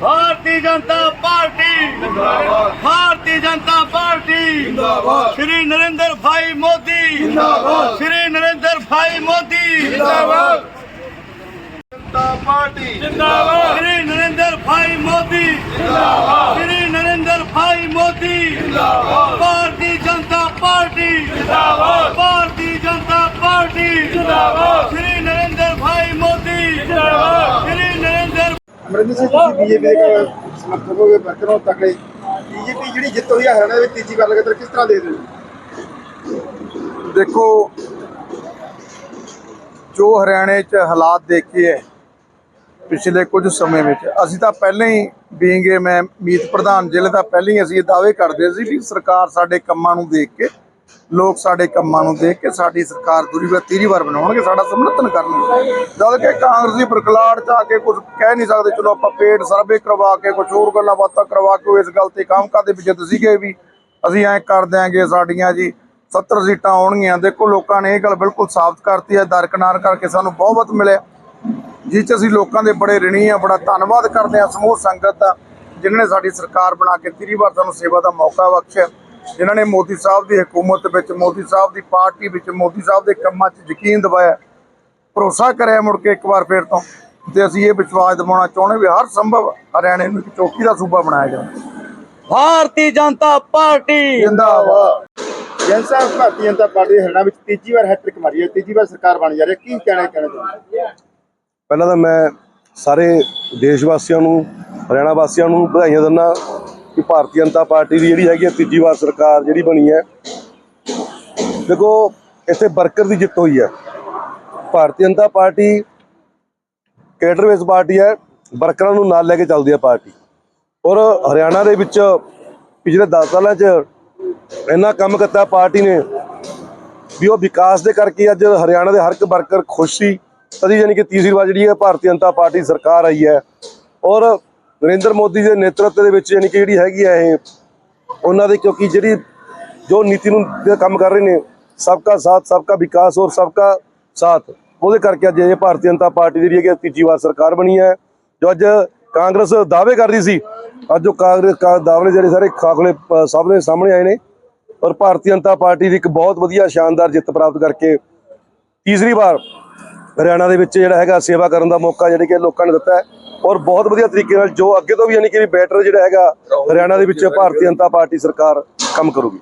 ਭਾਰਤੀ Janata party ਜਿੰਦਾਬਾਦ ਭਾਰਤੀ Janata party ਜਿੰਦਾਬਾਦ ਸ਼੍ਰੀ ਨਰਿੰਦਰ ਭਾਈ ਮੋਦੀ ਜਿੰਦਾਬਾਦ ਸ਼੍ਰੀ ਨਰਿੰਦਰ ਭਾਈ ਮੋਦੀ ਜਿੰਦਾਬਾਦ ਜਨਤਾ ਪਾਰਟੀ ਜਿੰਦਾਬਾਦ ਸ਼੍ਰੀ ਨਰਿੰਦਰ ਭਾਈ ਮੋਦੀ ਜਿੰਦਾਬਾਦ ਸ਼੍ਰੀ ਨਰਿੰਦਰ ਭਾਈ ਮੋਦੀ ਜਿੰਦਾਬਾਦ ਭਾਰਤੀ ਜਨਤਾ ਪਾਰਟੀ ਜਿੰਦਾਬਾਦ ਭਾਰਤੀ ਜਨਤਾ ਪਾਰਟੀ ਜਿੰਦਾਬਾਦ ਸ਼੍ਰੀ ਨਰਿੰਦਰ ਭਾਈ ਮੋਦੀ ਜਿੰਦਾਬਾਦ ਸ਼੍ਰੀ ਨਰਿੰਦਰ ਅਮਰਿੰਦਰ ਸਿੰਘ, ਤੁਸੀਂ ਬੀਜੇਪੀ ਦੇ ਸਮਰਥਕ ਹੋਗੇ ਵਰਕਰ ਹੋ ਤਕੜੇ ਬੀਜੇਪੀ ਜਿਹੜੀ ਜਿੱਤ ਹੋਈ ਹੈ ਹਰਿਆਣਾ ਵਿੱਚ ਤੀਜੀ ਵਾਰ ਲਗਾਤਾਰ ਕਿਸ ਤਰ੍ਹਾਂ ਦੇਖਦੇ ਹੋ? ਦੇਖੋ, ਜੋ ਹਰਿਆਣੇ 'ਚ ਹਾਲਾਤ ਦੇਖੇ ਹੈ ਪਿਛਲੇ ਕੁਝ ਸਮੇਂ ਵਿੱਚ, ਅਸੀਂ ਤਾਂ ਪਹਿਲਾਂ ਹੀ ਬੀਂਗੇ ਮੈਂ ਮੀਤ ਪ੍ਰਧਾਨ ਜ਼ਿਲ੍ਹੇ ਦਾ, ਪਹਿਲਾਂ ਹੀ ਅਸੀਂ ਇਹ ਦਾਅਵੇ ਕਰਦੇ ਸੀ ਵੀ ਸਰਕਾਰ ਸਾਡੇ ਕੰਮਾਂ ਨੂੰ ਦੇਖ ਕੇ ਲੋਕ ਸਾਡੇ ਕੰਮਾਂ ਨੂੰ ਦੇਖ ਕੇ ਸਾਡੀ ਸਰਕਾਰ ਦੂਰੀ ਵਾਰ ਤੀਰੀ ਵਾਰ ਬਣਾਉਣਗੇ, ਸਾਡਾ ਸਮਰਥਨ ਕਰਨਗੇ। ਜਦ ਕਿ ਕਾਂਗਰਸੀ ਬਰਕਲਾੜ ਚ ਆ ਕੇ ਕੁਝ ਕਹਿ ਨਹੀਂ ਸਕਦੇ, ਚਲੋ ਆਪਾਂ ਪੇਡ ਸਰਵੇ ਕਰਵਾ ਕੇ, ਕੁਝ ਹੋਰ ਗੱਲਾਂ ਬਾਤਾਂ ਕਰਵਾ ਕੇ ਇਸ ਗੱਲ ਤੇ ਕੰਮ ਕਰਦੇ ਵੀ ਜਿੱਤ ਸੀਗੇ ਵੀ, ਅਸੀਂ ਐਂ ਕਰ ਦਿਆਂਗੇ ਸਾਡੀਆਂ ਜੀ 70 ਸੀਟਾਂ ਆਉਣਗੀਆਂ। ਦੇਖੋ ਲੋਕਾਂ ਨੇ ਇਹ ਗੱਲ ਬਿਲਕੁਲ ਸਾਬਤ ਕਰਤੀ ਹੈ ਦਰਕਨਾਰ ਕਰਕੇ ਸਾਨੂੰ ਬਹੁਤ ਮਿਲਿਆ। ਜਿਸ 'ਚ ਅਸੀਂ ਲੋਕਾਂ ਦੇ ਬੜੇ ਰਿਣੀ ਆ ਬੜਾ ਧੰਨਵਾਦ ਕਰਦੇ ਹਾਂ। ਸਮੂਹ ਸੰਗਤ ਦਾ ਜਿਨ੍ਹਾਂ ਨੇ ਸਾਡੀ ਸਰਕਾਰ ਬਣਾ ਕੇ ਤੀਰੀ ਵਾਰ ਸਾਨੂੰ ਸੇਵਾ ਦਾ ਮੌਕਾ ਬਖਸ਼ਿਆ। ਜਿਨ੍ਹਾਂ ਨੇ ਮੋਦੀ ਸਾਹਿਬ ਦੀ ਹਕੂਮਤ ਵਿੱਚ ਮੋਦੀ ਸਾਹਿਬ ਦੀ ਪਾਰਟੀ ਵਿੱਚ ਮੋਦੀ ਸਾਹਿਬ ਦੇ ਕੰਮਾਂ 'ਚ ਯਕੀਨ ਦਿਵਾਇਆ ਭਰੋਸਾ ਕਰਿਆ ਮੁੜ ਕੇ ਇੱਕ ਵਾਰ ਫੇਰ ਤੋਂ ਤੇ ਅਸੀਂ ਇਹ ਵਿਸ਼ਵਾਸ ਦਿਵਾਉਣਾ ਚਾਹੁੰਦੇ ਵੀ ਹਰ ਸੰਭਵ ਹਰਿਆਣੇ ਨੂੰ ਇੱਕ ਚੌਕੀ ਦਾ ਸੂਬਾ ਬਣਾਇਆ ਜਾਵੇ। ਭਾਰਤੀ ਜਨਤਾ ਪਾਰਟੀ। ਜਿੰਦਾਬਾਦ। ਜਨਤਾ ਭਾਰਤੀ ਜਨਤਾ ਪਾਰਟੀ ਹਰਿਆਣਾ ਵਿੱਚ ਤੀਜੀ ਵਾਰ ਹੈਟ੍ਰਿਕ ਮਾਰੀ ਹੈ ਤੀਜੀ ਵਾਰ ਸਰਕਾਰ ਬਣ ਜਾ ਰਹੀ ਹੈ। ਕੀ ਕਹਿਣਾ ਕਹਿਣਾ ਚਾਹੁੰਦੇ? ਪਹਿਲਾਂ ਤਾਂ ਮੈਂ ਸਾਰੇ ਦੇਸ਼ ਵਾਸੀਆਂ ਨੂੰ ਹਰਿਆਣਾ ਵਾਸੀਆਂ ਨੂੰ ਵਧਾਈਆਂ ਦਿੰਦਾ ਕਿ ਭਾਰਤੀ ਜਨਤਾ ਪਾਰਟੀ ਦੀ ਜਿਹੜੀ ਹੈਗੀ ਹੈ ਤੀਜੀ ਵਾਰ ਸਰਕਾਰ ਜਿਹੜੀ ਬਣੀ ਹੈ, ਦੇਖੋ, ਇੱਥੇ ਵਰਕਰ ਦੀ ਜਿੱਤ ਹੋਈ ਹੈ। Bharatiya Janata party cadre base party ਹੈ, ਵਰਕਰਾਂ ਨੂੰ ਨਾਲ ਲੈ ਕੇ ਚੱਲਦੀ ਹੈ ਪਾਰਟੀ। ਔਰ ਹਰਿਆਣਾ ਦੇ ਵਿੱਚ ਪਿਛਲੇ 10 ਸਾਲਾਂ 'ਚ ਇੰਨਾ ਕੰਮ ਕੀਤਾ ਪਾਰਟੀ ਨੇ ਵੀ ਉਹ ਵਿਕਾਸ ਦੇ ਕਰਕੇ ਅੱਜ ਹਰਿਆਣਾ ਦੇ ਹਰ ਇੱਕ ਵਰਕਰ ਖੁਸ਼ ਸੀ। ਤਦੀ ਯਾਨੀ ਕਿ ਤੀਸਰੀ ਵਾਰ ਜਿਹੜੀ ਹੈ ਭਾਰਤੀ ਜਨਤਾ ਪਾਰਟੀ ਸਰਕਾਰ ਆਈ ਹੈ। ਔਰ ਨਰਿੰਦਰ ਮੋਦੀ ਦੇ ਨੇਤਰਤਵ ਦੇ ਵਿੱਚ ਯਾਨੀ ਕਿ ਜਿਹੜੀ ਹੈਗੀ ਹੈ ਇਹ ਉਹਨਾਂ ਦੇ ਕਿਉਂਕਿ ਜਿਹੜੀ ਜੋ ਨੀਤੀ ਨੂੰ ਕੰਮ ਕਰ ਰਹੇ ਨੇ ਸਭ ਸਬਕਾ ਸਾਥ ਸਭ ਸਬਕਾ ਵਿਕਾਸ ਔਰ ਸਭ ਸਬਕਾ ਸਾਥ ਉਹਦੇ ਕਰਕੇ ਅੱਜ ਇਹ ਭਾਰਤੀ ਜਨਤਾ ਪਾਰਟੀ ਦੀ ਜਿਹੜੀ ਹੈਗੀ ਹੈ ਤੀਜੀ ਵਾਰ ਸਰਕਾਰ ਬਣੀ ਹੈ। ਜੋ ਅੱਜ ਕਾਂਗਰਸ ਦਾਅਵੇ ਕਰਦੀ ਸੀ ਅੱਜ ਉਹ ਕਾਂਗਰਸ ਕਾ- ਦਾਅਵੇ ਜਿਹੜੇ ਸਾਰੇ ਖਾਖਲੇ ਅ, ਸਾਹਮਣੇ ਸਾਹਮਣੇ ਆਏ ਨੇ। ਔਰ ਭਾਰਤੀ ਜਨਤਾ ਪਾਰਟੀ ਦੀ ਇੱਕ ਬਹੁਤ ਵਧੀਆ ਸ਼ਾਨਦਾਰ ਜਿੱਤ ਪ੍ਰਾਪਤ ਕਰਕੇ ਤੀਸਰੀ ਵਾਰ ਹਰਿਆਣਾ ਦੇ ਵਿੱਚ ਜਿਹੜਾ ਹੈਗਾ ਸੇਵਾ ਕਰਨ ਦਾ ਮੌਕਾ ਜਿਹੜੇ ਕਿ ਲੋਕਾਂ ਨੇ ਦਿੱਤਾ ਹੈ। ਔਰ ਬਹੁਤ ਵਧੀਆ ਤਰੀਕੇ ਨਾਲ ਜੋ ਅੱਗੇ ਤੋਂ ਵੀ ਯਾਨੀ ਕਿ ਬੈਟਰ ਜਿਹੜਾ ਹੈਗਾ ਹਰਿਆਣਾ ਦੇ ਵਿੱਚ ਭਾਰਤੀ ਜਨਤਾ ਪਾਰਟੀ ਸਰਕਾਰ ਕੰਮ ਕਰੂਗੀ।